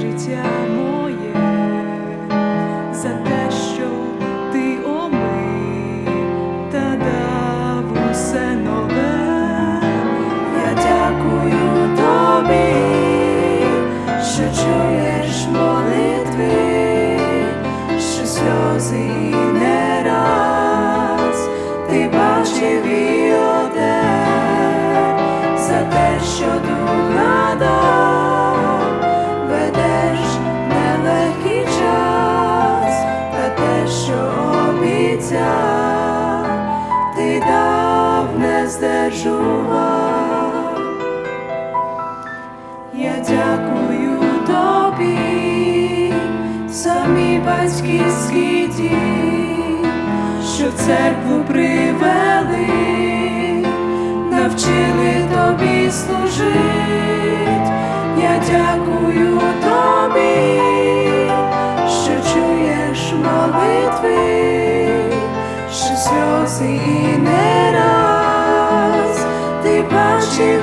життя моє, за те, що ти омив та дав усе нове. Я дякую тобі, що чуєш молитви, що сльози не раз ти бачив і за те, що догадав, не. Я дякую тобі за мій батьківський дім, що церкву привели, навчили тобі служить. Я дякую тобі, що чуєш молитви, що сльози і не раз ти бачив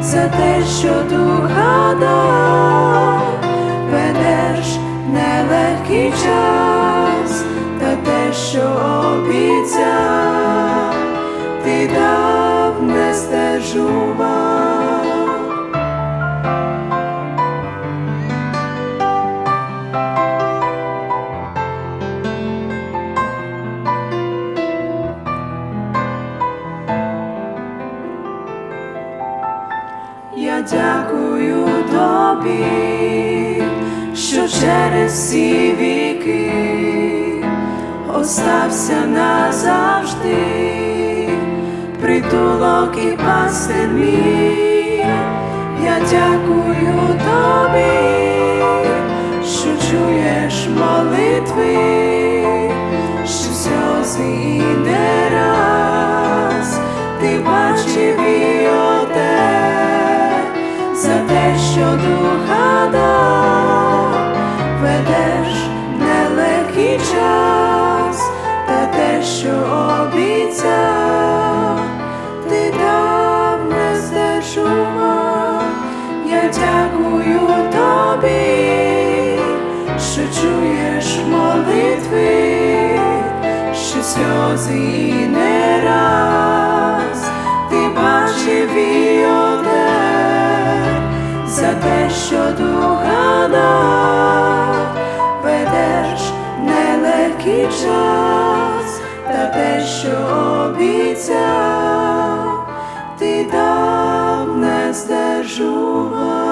за те, що духа дав, ведеш нелегкий час, та те, що обіцяв, ти дав не стежував. Дякую тобі, що через всі віки остався назавжди, притулок і пастир мій. Я дякую тобі, що чуєш молитви, що сльози і що духа дав, ведеш нелегкий час, та те, що обіцяв, ти дав не здержував. Я дякую тобі, що чуєш молитви, що сльози не те, що духа дав, ведеш нелегкий час, та те, що обіцяв, ти дав не здержував.